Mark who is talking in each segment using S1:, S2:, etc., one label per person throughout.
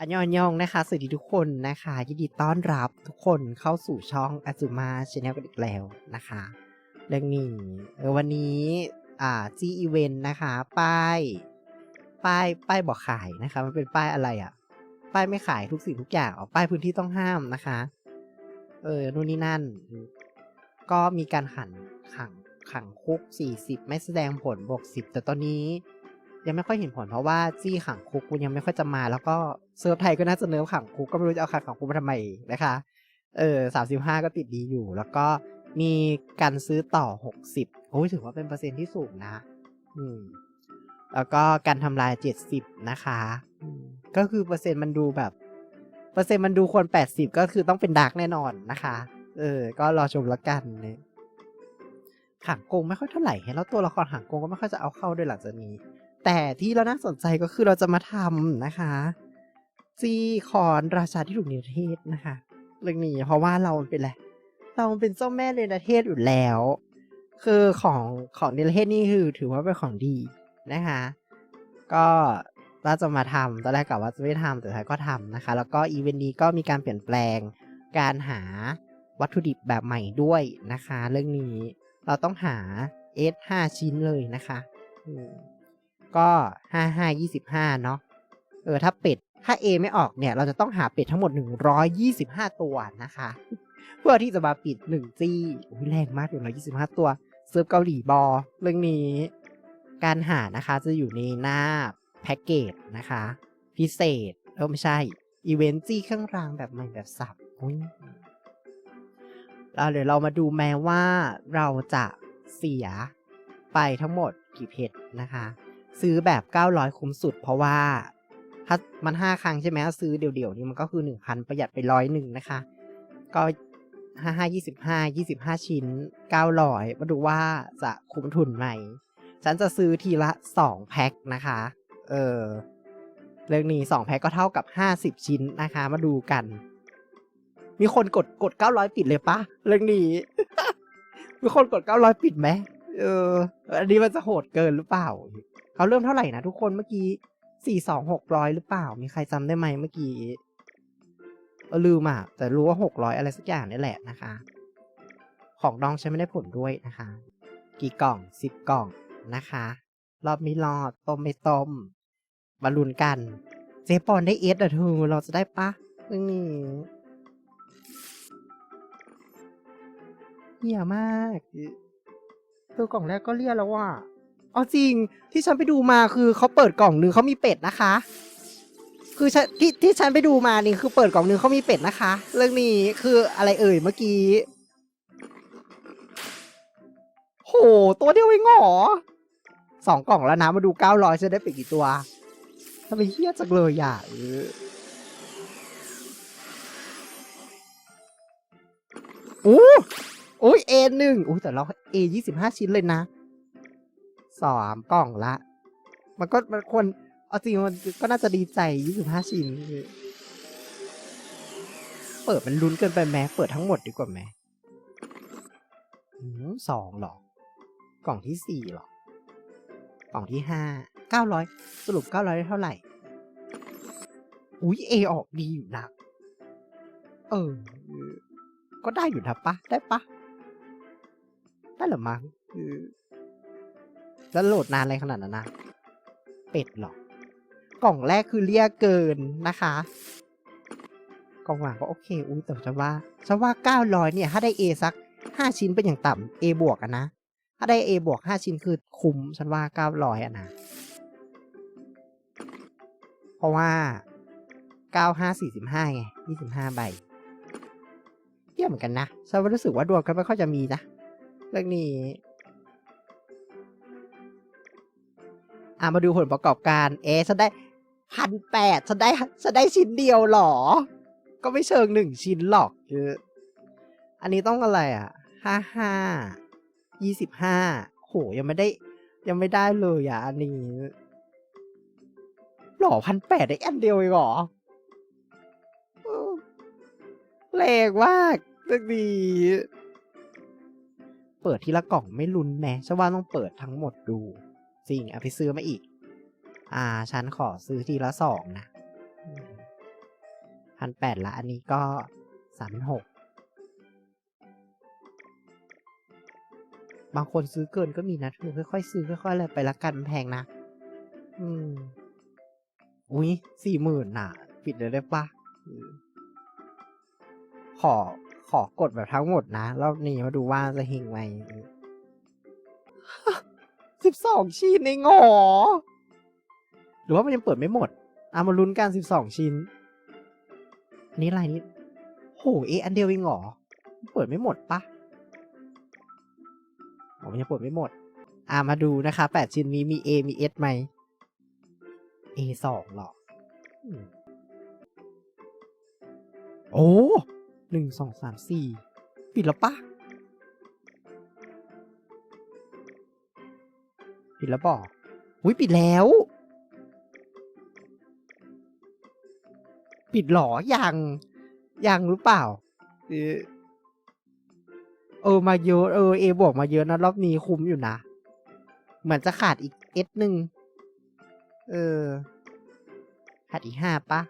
S1: อันยองยองนะคะสวัสดีทุกคนนะคะยินดีต้อนรับทุกคนเข้าสู่ช่องอ z ูมาช n แนลกันอีกแล้วนะคะ เรื่องนี้เออวันนี้อ่าจีอีเวนต์นะคะ ป้าย ป้ายป้ายบอกขายนะคะ มันเป็นป้ายอะไรอะ่ะ ป้ายไม่ขายทุกสิ่งทุกอย่างออป้ายพื้นที่ต้องห้ามนะคะ เออนู่นนี่นั่น ก็มีการขันขังขังคุก 40 ไม่แสดงผลบวก10แต่ตอนนี้ ยังไม่ค่อยเห็นผลเพราะว่าจี้ขังคุกมันยังไม่ค่อยจะมา แล้วก็เซิร์ฟไทยก็น่าจะเนิร์ฟขังคุกก็ไม่รู้จะเอาขังคุกมาทำไมนะคะ เออสามสิบห้าก็ติดดีอยู่ แล้วก็มีการซื้อต่อหกสิบโอ้ยถือว่าเป็นเปอร์เซ็นที่สูงนะ อืม แล้วก็การทำลายเจ็ดสิบนะคะก็คือเปอร์เซ็นต์มันดูแบบเปอร์เซ็นต์มันดูควรแปดสิบก็คือต้องเป็นดาร์กแน่นอนนะคะ เออ ก็รอชมแล้วกันเนี่ยหางกงไม่ค่อยเท่าไหร่แล้วตัวละครหางกงก็ไม่ค่อยจะเอาเข้าด้วยหลังจากนี้ แต่ที่เราน่าสนใจก็คือเราจะมาทำนะคะซีคอนราชาที่ถูกเนรเทศนะคะเรื่องนี้เพราะว่าเราเป็นอะไรเราเป็นเจ้าแม่เนรเทศอยู่แล้ว คือของของเนรเทศนี่คือถือว่าเป็นของดีนะคะก็เราจะมาทำตอนแรกกะว่าจะไม่ทำแต่ท้ายก็ทำนะคะ แล้วก็อีเวนต์นี้ก็มีการเปลี่ยนแปลงการหาวัตถุดิบแบบใหม่ด้วยนะคะ เรื่องนี้เราต้องหา S 5 ชิ้นเลยนะคะอื ก็ห้าห้ายี่สิบห้าเนาะ เออ ถ้าเป็ด ถ้า A ไม่ออกเนี่ย เราจะต้องหาเป็ดทั้งหมดหนึ่งร้อยยี่สิบห้าตัวนะคะ เพื่อที่จะมาปิดหนึ่งจี้อุ้ยแรงมากหนึ่งร้อยยี่สิบห้าตัวเซิร์ฟเกาหลีบอ เรื่องนี้ การหานะคะจะอยู่ในหน้าแพ็กเกจนะคะ พิเศษเออไม่ใช่ อีเวนต์จี้เครื่องรางแบบใหม่แบบสับอุ้ยเราเดี๋ยวเรามาดูแม้ว่าเราจะเสียไปทั้งหมดกี่เพชรนะคะ ซื้อแบบ 900 คุ้มสุด เพราะว่าถ้ามัน 5 ครั้งใช่ไหมซื้อเดี่ยวๆนี่มันก็คือ 1,000 ประหยัดไปร้อยหนึ่งนะคะ ก็ห้าห้ายี่สิบห้ายี่สิบห้าชิ้นเก้าร้อยมาดูว่าจะคุ้มทุนไหม ฉันจะซื้อทีละสองแพ็คนะคะ เออเรื่องนี้สองแพ็คก็เท่ากับห้าสิบชิ้นนะคะ มาดูกัน มีคนกดกดเก้าร้อยปิดเลยปะเรื่องนี้ มีคนกดเก้าร้อยปิดไหมเออ อันนี้มันจะโหดเกินหรือเปล่า เขาเริ่มเท่าไหร่นะทุกคนเมื่อกี้สี่สองหกร้อยหรือเปล่า มีใครจำได้ไหมเมื่อกี้ลืมอะแต่รู้ว่าหกร้อยอะไรสักอย่างนี่แหละนะคะ ของดองใช้ไม่ได้ผลด้วยนะคะ กี่กล่องสิบกล่องนะคะ รอบม่รอดต้มไม่ต้มมาลุ้นกัน เจปอนได้เอสอะเธอเราจะได้ปะเรื่องนี้เหี้ยมากตัวกล่องแรกก็เลี่ยแล้วว่ะ เอาจริงที่ฉันไปดูมาคือเขาเปิดกล่องหนึ่งเขามีเป็ดนะคะ คือฉันที่ที่ฉันไปดูมานี่คือเปิดกล่องหนึ่งเขามีเป็ดนะคะ เรื่องนี้คืออะไรเอ่ยเมื่อกี้โหตัวเดียวเองเหรอสองกล่องแล้วนะมาดูเก้าร้อยจะได้เป็ดกี่ตัวทำไมเฮี้ยจังเลยอะเอออู้โอ้ยเอหนึ่งโอ้แต่เราเอยี่สิบห้าชิ้นเลยนะ สามกล่องละ มันก็มันควรเอาจริงมันก็น่าจะดีใจยี่สิบห้าชิ้น เปิดมันลุ้นเกินไปแม้เปิดทั้งหมดดีกว่าแม้อืมสองหรอ กล่องที่สี่หรอ กล่องที่ห้าเก้าร้อยสรุปเก้าร้อยได้เท่าไหร่ อุ้ยเอออกดีอยู่นะเออ ก็ได้อยู่นะปะ ได้ปะ ได้หรือมั้งคือ แล้วโหลดนานอะไรขนาดนั้นนะ เป็ดหรอกล่องแรกคือเรียกเกินนะคะ กล่องหลังก็โอเค อุ้ยแต่ฉันว่าฉันว่าเก้าร้อยเนี่ย ถ้าได้ A สักห้าชิ้นเป็นอย่างต่ำ A บวกอะนะ ถ้าได้ A บวกห้าชิ้นคือคุ้มฉันว่าเก้าร้อยอะนะ เพราะว่าเก้าห้าสี่สิบห้าไงยี่สิบห้าใบเยี่ยมเหมือนกันนะฉันว่ารู้สึกว่าดวงกันไม่ค่อยจะมีนะเรื่องนี้ อะมาดูผลประกอบการ เอ๊ะฉันได้พันแปดฉันได้ฉันได้ชิ้นเดียวหรอ ก็ไม่เชิงหนึ่งชิ้นหรอกคือ อันนี้ต้องอะไรอะห้าห้ายี่สิบห้าโหยังไม่ได้ ยังไม่ได้เลยอะอันนี้หล่อพันแปดได้อันเดียวเองหรอแรงมากเรื่องนี้เปิดทีละกล่องไม่ลุ้นแม้ฉันว่าต้องเปิดทั้งหมดดู จริงเอาไปซื้อมาอีก อ่า ฉันขอซื้อทีละสองนะพันแปดละ อันนี้ก็สามหกบางคนซื้อเกินก็มีนะเธอค่อยๆซื้อค่อยๆอะไรไปละกันมันแพงนะ อืม อุ้ยสี่หมื่นน่ะ ปิดเลยได้ปะขอขอกดแบบทั้งหมดนะ รอบนี้มาดูว่าจะเฮงไหม สิบสองชิ้นเองเหอหรือว่ามันยังเปิดไม่หมดอามาลุ้นกันสิบสองชิ้นนนี้อะไรนี่โหเออันเดียวเองหรอเปิดไม่หมดปะอ๋อมันยังเปิดไม่หมด อ่ามาดูนะคะแปดชิ้นนี้มี A มี S ไหม A สองหรอ โอ้หนึ่งสองสามสี่ปิดแล้วปะ ปิดแล้วบอกอุ้ยปิดแล้ว ปิดหรอยังยังหรือเปล่าเออมาเยอะเออเอบวกมาเยอะนะรอบนี้คุ้มอยู่นะ เหมือนจะขาดอีกเอสหนึ่งเออ ขาดอีกห้าปะ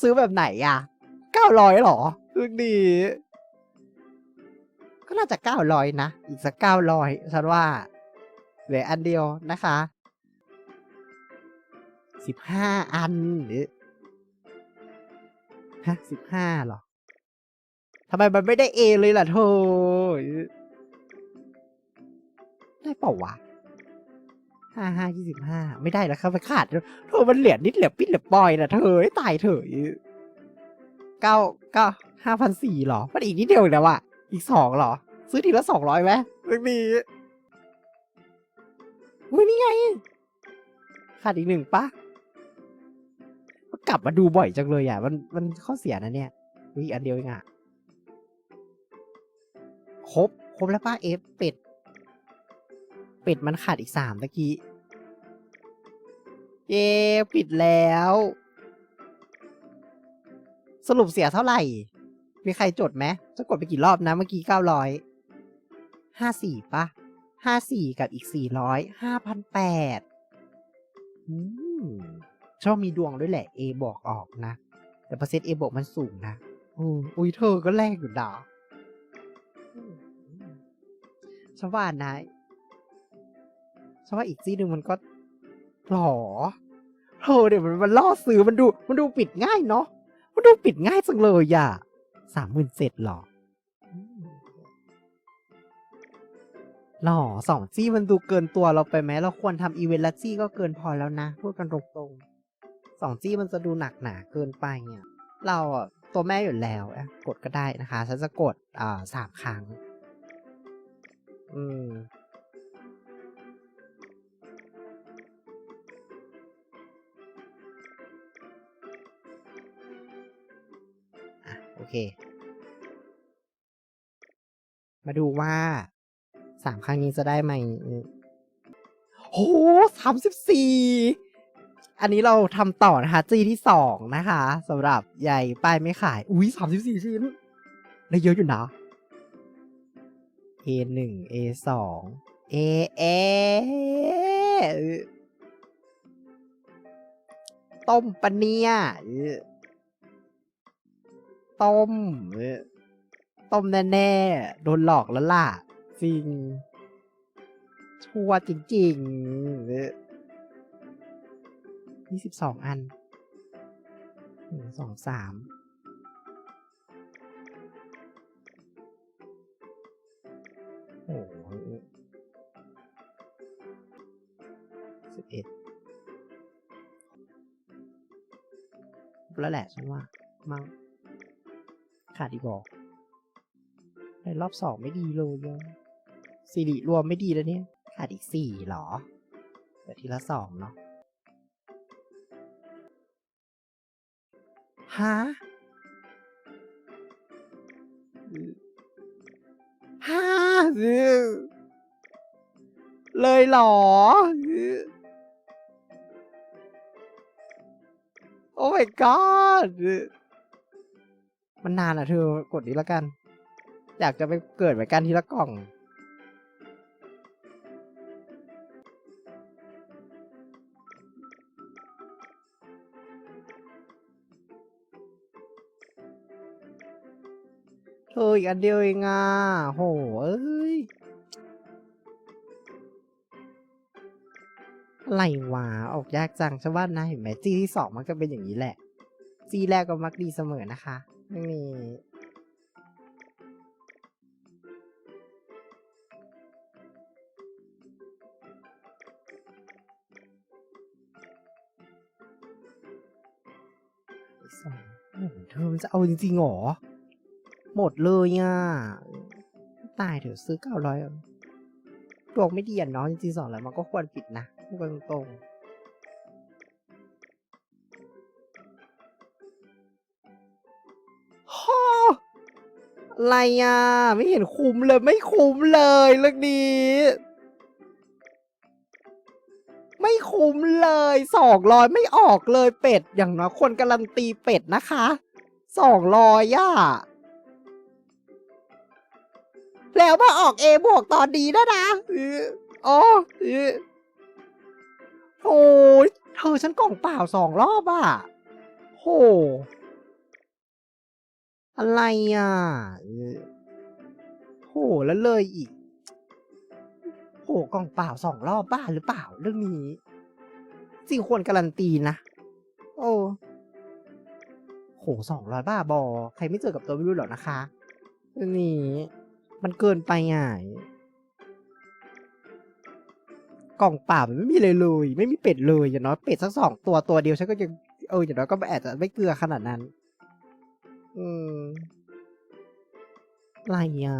S1: ซื้อแบบไหนอะเก้าร้อยหรอซื้อดี น่าจะเก้าร้อยนะ อีกสักเก้าร้อยฉันว่า เหลืออันเดียวนะคะสิบห้าอันหรือฮะสิบห้าหรอทำไมมันไม่ได้เอเลยล่ะเธอได้เปล่าวะห้าห้ายี่สิบห้าไม่ได้แล้วครับมันขาดเธอมันเหรียญนิดเหรียญปิดเหรียญปอยนะเธอตายเถอะเก้าเก้าห้าพันสี่หรอ มันอีกนิดเดียวอีกแล้วอะอีกสองหรอ ซื้อทีละสองร้อยไหมเรื่องนี้อุ้ยนี่ไง ขาดอีกหนึ่งปะมันกลับมาดูบ่อยจังเลยอะ มันมันข้อเสียนะเนี่ยอุ้ยอันเดียวเองอะครบครบแล้วป้าเอฟเป็ด เป็ดมันขาดอีกสามตะกี้ เย้ปิดแล้ว สรุปเสียเท่าไหร่ มีใครจดไหมจะกดไปกี่รอบนะ เมื่อกี้เก้าร้อย ห้าสี่ปะห้าสี่กับอีกสี่ร้อยห้าพันแปดอืมชอบมีดวงด้วยแหละ A บอกออกนะ แต่เปอร์เซ็นต์ A บอกมันสูงนะอุ้ยเธอก็แรกอยู่ดาฉันว่านะฉันว่าอีกซี่หนึ่งมันก็หรอเธอเดี๋ยวมันมันล่อซื้อมันดู มันดูปิดง่ายเนาะมันดูปิดง่ายจังเลยอะสามหมื่นเจ็ดหรอ หรอสองจี้มันดูเกินตัวเราไปไหมเราควรทำอีเวนต์ละจี้ก็เกินพอแล้วนะ พูดกันตรงๆสองจี้มันจะดูหนักหนาเกินไปอะเราอะตัวแม่อยู่แล้วกดก็ได้นะคะฉันจะกดอ่าสามครั้ง อืมอะโอเค มาดูว่า สามครั้งนี้จะได้ไหมอืมโหสามสิบสี่อันนี้เราทำต่อนะคะ จีที่สองนะคะสำหรับใหญ่ป้ายไม่ขาย อุ้ยสามสิบสี่ชิ้นได้เยอะอยู่นะ A หนึ่ง A สอง A A ต้มปะเนี่ยต้ม ต้มแน่ ๆ โดนหลอกแล้วล่ะ จริงชัวร์จริงๆเออยี่สิบสองอันหนึ่งสองสามโอ้โหสิบเอ็ดแล้วแหละฉันว่า มั้งขาดอีกบอกในรอบสองไม่ดีเลยยัง สิริรวมไม่ดีแล้วเนี่ยขาดอีกสี่หรอแต่ทีละสองเนาะฮะฮ่าเลยเหรอ โอ้ my god มันนานอะเธอกดนี้แล้วกัน อยากจะไปเกิดเหมือนกันทีละกล่อง เธออีกอันเดียวเองอะโหเอ้ยอะไรวะออกยากจังชาวบ้านนะเห็นไหมจีที่สองมันก็เป็นอย่างนี้แหละ จีแรกก็มักดีเสมอนะคะไม่มีสองเธอมันจะเอาจริงๆหรอ หมดเลยอะ ตายเถอะซื้อเก้าร้อยดวงไม่ดีอะเนาะจริงๆสองแล้วมันก็ควรปิดนะพูดกันตรงๆฮ่ออะไรอะ ไม่เห็นคุ้มเลยไม่คุ้มเลยเรื่องนี้ ไม่คุ้มเลยสองร้อยไม่ออกเลยเป็ด อย่างน้อยคนการันตีเป็ดนะคะสองร้อยอะ แล้วมาออกเอบวกตอนนี้นะนะอ๋อเออโอ้ยเธอฉันกล่องเปล่าสองรอบอะโห อะไรอะโหแล้วเลยอีกโหกล่องเปล่าสองรอบบ้าหรือเปล่าเรื่องนี้จริงควรการันตีนะ โอ้โหสองร้อยบ้าบอ ใครไม่เจอกับตัวไม่รู้หรอกนะคะเรื่องนี้ มันเกินไปอะกล่องเปล่ามันไม่มีเลยเลย ไม่มีเป็ดเลยอย่างน้อยเป็ดสักสองตัวตัวเดียวฉันก็ยังเอออย่างน้อยก็อาจจะไม่เกลือขนาดนั้น อืมไรอะ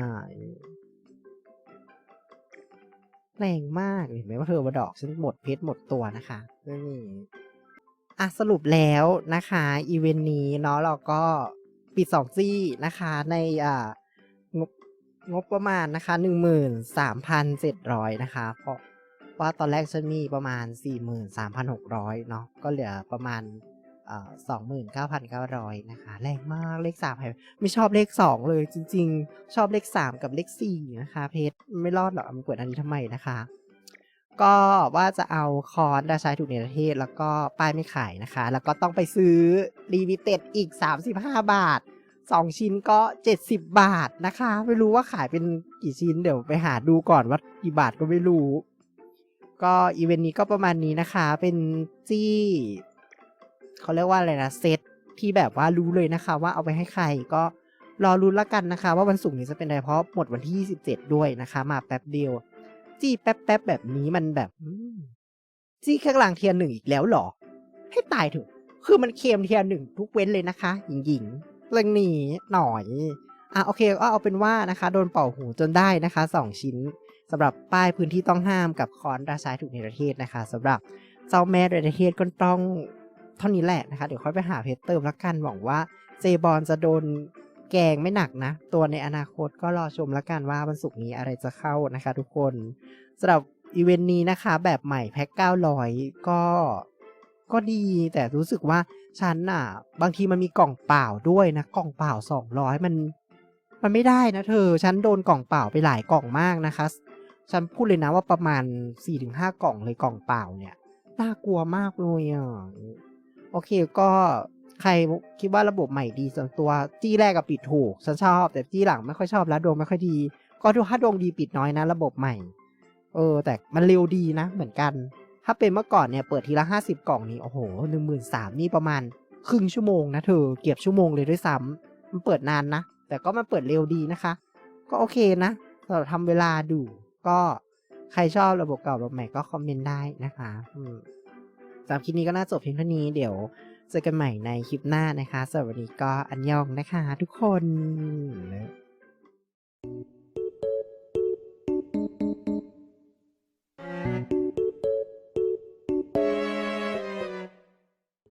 S1: แรงมากเห็นไหมว่าเธอมาดอกฉันหมดเพชรหมดตัวนะคะนี้อะสรุปแล้วนะคะ อีเวนต์นี้เนาะเราก็ปิดสองซี่นะคะในอ่า งบประมาณนะคะหนึ่งหมื่นสามพันเจ็ดร้อยนะคะ เพราะว่าตอนแรกฉันมีประมาณสี่หมื่นสามพันหกร้อยเนาะก็เหลือประมาณสองหมื่นเก้าพันเก้าร้อยนะคะ แรงมากเลขสามไม่ชอบเลขสองเลยจริง ๆ ชอบเลขสามกับเลขสี่นะคะ เพชรไม่รอดหรอกมันเปิดอันนี้ทำไมนะคะ ก็ว่าจะเอาคอนดาใช้ถูกในประเทศแล้วก็ป้ายไม่ขายนะคะ แล้วก็ต้องไปซื้อรีวิเต็ดอีก 35 บาท 2 ชิ้นก็ 70 บาทนะคะ ไม่รู้ว่าขายเป็นกี่ชิ้นเดี๋ยวไปหาดูก่อนว่ากี่บาทก็ไม่รู้ ก็อีเวนต์นี้ก็ประมาณนี้นะคะ เป็นจี้เขาเรียกว่าอะไรนะเซตที่แบบว่ารู้เลยนะคะ ว่าเอาไปให้ใครก็รอรุ้นละกันนะคะ ว่าวันศุกร์นี้จะเป็นอะไรเพราะหมดวันที่ 27 ด้วยนะคะ มาแป๊บเดียว จี้แป๊บแป๊บแบบนี้มันแบบจี้ข้างหลังเทียร์หนึ่งอีกแล้วหรอ ให้ตายเถอะคือมันเคมเทียร์หนึ่งทุกเว้นเลยนะคะยิงหญิงๆ เรื่องนี้หน่อยอะโอเคก็เอาเป็นว่านะคะโดนเป่าหูจนได้นะคะสองชิ้นสำหรับป้ายพื้นที่ต้องห้ามกับคอนราชายถูกในประเทศนะคะสำหรับเจ้าแม่ในประเทศก็ต้องเท่านี้แหละนะคะ เดี๋ยวค่อยไปหาเพจเติมละกันหวังว่าเจบอลจะโดนแกงไม่หนักนะ ตัวในอนาคตก็รอชมละกันว่าวันศุกร์นี้อะไรจะเข้านะคะ ทุกคนสำหรับอีเวนต์นี้นะคะ แบบใหม่แพ็ค900 ก็ก็ดีแต่รู้สึกว่า ฉันน่ะ บางทีมันมีกล่องเปล่าด้วยนะกล่องเปล่า200มัน มันไม่ได้นะเธอ ฉันโดนกล่องเปล่าไปหลายกล่องมากนะคะ ฉันพูดเลยนะว่าประมาณ4-5กล่องเลยกล่องเปล่าเนี่ยน่ากลัวมากเลยอะโอเคก็ใครคิดว่าระบบใหม่ดีส่วนตัวจี้แรกกับปิดถูก ฉันชอบ แต่จี้หลังไม่ค่อยชอบแล้วดวงไม่ค่อยดี ก็ดูถ้าดวงดีปิดน้อยนะ ระบบใหม่ เออ แต่มันเร็วดีนะ เหมือนกัน ถ้าเป็นเมื่อก่อนเนี่ยเปิดทีละห้าสิบกล่องนี้โอ้โหหนึ่งหมื่นสามนี่ประมาณ ครึ่งชั่วโมงนะเธอเก็บชั่วโมงเลยด้วยซ้ำมันเปิดนานนะ แต่ก็มันเปิดเร็วดีนะคะ ก็โอเคนะเราทำเวลาดูก็ใครชอบระบบเก่าระบบใหม่ก็คอมเมนต์ได้นะคะอืมสำหรับคลิปนี้ก็น่าจบเพียงเท่านี้เดี๋ยวเจอกันใหม่ในคลิปหน้านะคะสำหรับวันนี้ก็อันยองนะคะทุกคน